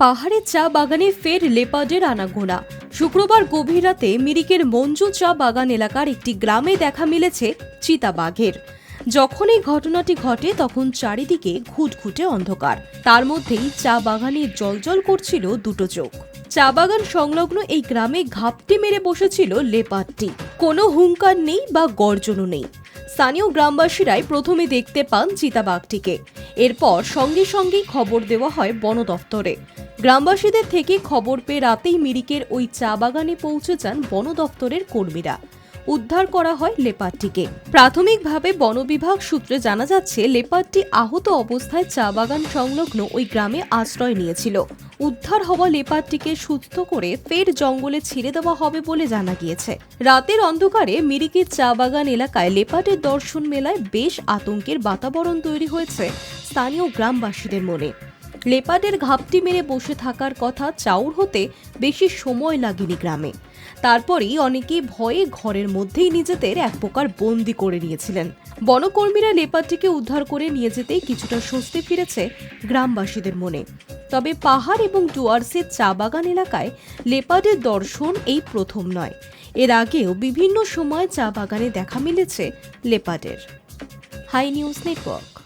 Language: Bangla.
পাহাড়ের চা বাগানে ফের লেপার্ডের আনাগোনা। শুক্রবার গভীর রাতে মিরিকের মঞ্জু চা বাগান এলাকার একটি গ্রামে দেখা মিলেছে চিতাবাঘের যখন এই ঘটনাটি ঘটে, তখন চারিদিকে ঘুটঘুটে অন্ধকার। তার মধ্যেই চা বাগানে জলজল করছিল দুটো চোখ। চা বাগান সংলগ্ন এই গ্রামে ঘাপটি মেরে বসেছিল লেপারটি কোনো হুঙ্কার নেই বা গর্জনও নেই। স্থানীয় গ্রামবাসীরাই প্রথমে দেখতে পান চিতাবাঘটিকে এরপর সঙ্গে সঙ্গেই খবর দেওয়া হয় বন দফতরে গ্রামবাসীদের থেকে খবর পেয়ে রাতেই মিরিকের ওই চা বাগানে পৌঁছে যান বন দফতরের কর্মীরা। উদ্ধার করা হয় লেপারটিকে। প্রাথমিকভাবে বন বিভাগ সূত্রে জানা যাচ্ছে, লেপারটি আহত অবস্থায় চা বাগান সংলগ্ন ওই গ্রামে আশ্রয় নিয়েছিল। উদ্ধার হওয়া লেপারটিকে সুস্থ করে ফের জঙ্গলে ছেড়ে দেওয়া হবে বলে জানা গিয়েছে। রাতের অন্ধকারে মিরিকের চা বাগান এলাকায় লেপার্ডের দর্শন মেলায় বেশ আতঙ্কের বাতাবরণ তৈরি হয়েছে স্থানীয় গ্রামবাসীদের মনে। লেপার্ডের ঘাপটি মেরে বসে থাকার কথা চাউর হতে বেশি সময় লাগেনি গ্রামে। তারপরেই অনেকেই ভয়ে ঘরের মধ্যেই নিজেদের এক প্রকার বন্দি করে নিয়েছিলেন। বনকর্মীরা লেপারটিকে উদ্ধার করে নিয়ে যেতেই কিছুটা স্বস্তি ফিরেছে গ্রামবাসীদের মনে। তবে পাহাড় এবং ডুয়ার্সের চা বাগান এলাকায় লেপার্ডের দর্শন এই প্রথম নয়। এর আগেও বিভিন্ন সময় চা বাগানে দেখা মিলেছে লেপার্ডের। High news network.